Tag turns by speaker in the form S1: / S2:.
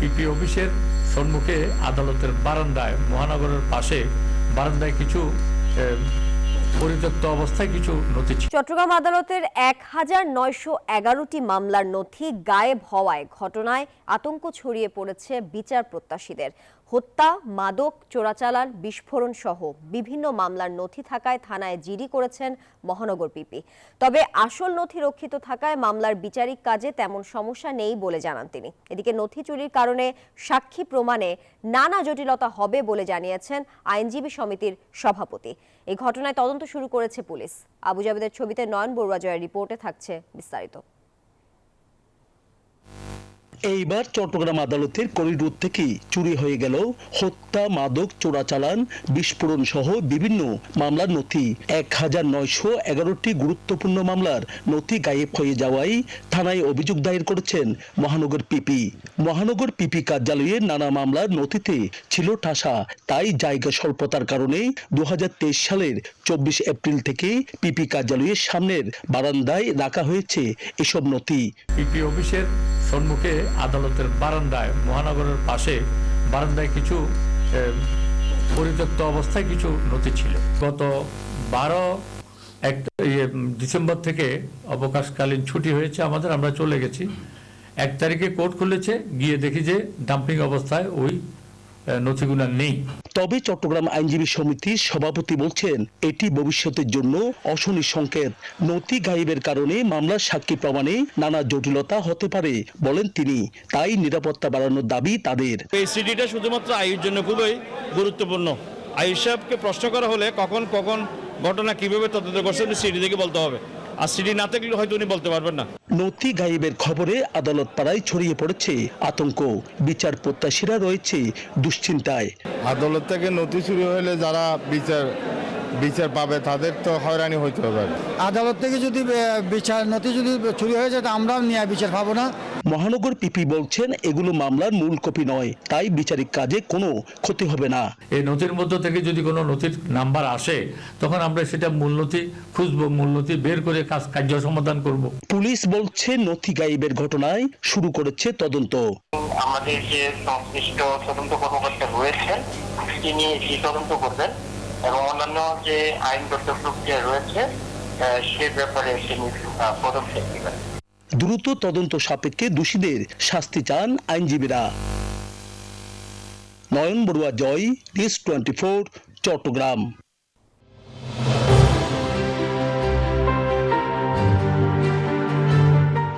S1: পিপি অফিসের সম্মুখে আদালতের বারান্দায় মহানগরের পাশে বারান্দায় কিছু পরিত্যক্ত অবস্থায় কিছু নথি
S2: চট্টগ্রাম আদালতের এক হাজার নয়শো এগারোটি মামলার নথি গায়েব হওয়ায় ঘটনায় আতঙ্ক ছড়িয়ে পড়েছে বিচার প্রত্যাশীদের। হত্যা, মাদক, চোরাচালান, বিস্ফোরণ সহ বিভিন্ন মামলার নথি থাকায় থানায় জিডি করেছেন মহানগর পিপি। তবে আসল নথি রক্ষিত থাকায় মামলার বিচারিক কাজে তেমন সমস্যা নেই বলে জানান তিনি। এদিকে নথি চুরির কারণে সাক্ষী প্রমাণে নানা জটিলতা হবে বলে জানিয়েছেন আইনজীবী সমিতির সভাপতি। এই ঘটনায় তদন্ত শুরু করেছে পুলিশ। আবু জাবেদের ছবিতে নয়ন বড়ুয়া জয়ের রিপোর্টে থাকছে বিস্তারিত।
S3: এইবার চট্টগ্রাম আদালতের করিডোর থেকে চুরি হয়ে গেল হত্যা, মাদক, চোরাচালান, বিস্ফোরণ সহ বিভিন্ন মামলার নথি। এক হাজার নয়শো এগারোটি গুরুত্বপূর্ণ মামলার নথি গায়েব হয়ে যাওয়ায় থানায় অভিযোগ দায়ের করেছেন মহানগর পিপি। মহানগর পিপি কার্যালয়ে নানা মামলার নথিতে ছিল ঠাসা, তাই জায়গা স্বল্পতার কারণে দু হাজার তেইশ সালের চব্বিশ এপ্রিল থেকে পিপি কার্যালয়ের সামনের বারান্দায় রাখা হয়েছে এসব নথি।
S1: পিপি অফিসের সম্মুখে আদালতের বারান্দায় মহানগরের পাশে বারান্দায় কিছু পরিত্যক্ত অবস্থায় কিছু নথি ছিল। গত বারো এক ইয়ে, ডিসেম্বর থেকে অবকাশকালীন ছুটি হয়েছে আমাদের আমরা চলে গেছি। এক তারিখে কোর্ট খুলেছে গিয়ে দেখি যে ডাম্পিং অবস্থায় ওই নথিগুলো নেই।
S3: তবে চট্টগ্রাম আইনজীবী সমিতির সভাপতি বলছেন, এটি ভবিষ্যতের জন্য অশনি সংকেত। নথি গায়েবের কারণে মামলার সাক্ষী প্রমাণে নানা জটিলতা হতে পারে, বলেন তিনি। তাই নিরাপত্তা বাড়ানোর দাবি তাদের।
S4: এই সিডিটা শুধুমাত্র আয়ুর জন্য খুবই গুরুত্বপূর্ণ। আয়ুষ সাহেবকে প্রশ্ন করা হলে কখন কখন, ঘটনা কীভাবে তদন্ত করছে সিডি থেকে বলতে হবে। আর সিডি না থাকলে হয়তো উনি বলতে পারবেন না।
S3: নথি গায়েবের খবরে আদালত পাড়ায় ছড়িয়ে পড়েছে আতঙ্ক। বিচার প্রত্যাশীরা রয়েছে দুশ্চিন্তায়।
S5: আদালত থেকে নথি চুরি হলে যারা বিচার বিচার পাবে তাদের তো হয়রানি হইতে হবে।
S6: আদালত থেকে যদি বিচার নথি যদি চুরি হয়ে যায় তা আমরাও ন্যায় বিচার পাবো না।
S3: মহানগর পিপি বলছেন এগুলো মামলার মূল কপি নয় তাই বিচারিক কাজে কোনো ক্ষতি হবে না।
S1: এই নথির মধ্য থেকে যদি কোনো নথির নাম্বার আসে তখন আমরা সেটা মূল নথি খুঁজবো মূল নথি বের করে কাজ কার্য সমাধান করব।
S3: পুলিশ বলছে নথি গায়েবের ঘটনায় শুরু করেছে তদন্ত।
S7: আমাদের যে সংশ্লিষ্ট তদন্ত কর্মকর্তা রয়েছেন তিনি এটি তদন্ত করবেন। এবং অন্যান্য যে আইনগত প্রক্রিয়া রয়েছে সে ব্যাপারে তিনি পদক্ষেপ নেবেন।
S3: দ্রুত তদন্ত সাপেক্ষে দোষীদের শাস্তি চান আইনজীবীরা। Nayan Barua, Joy, news twenty Chattogram.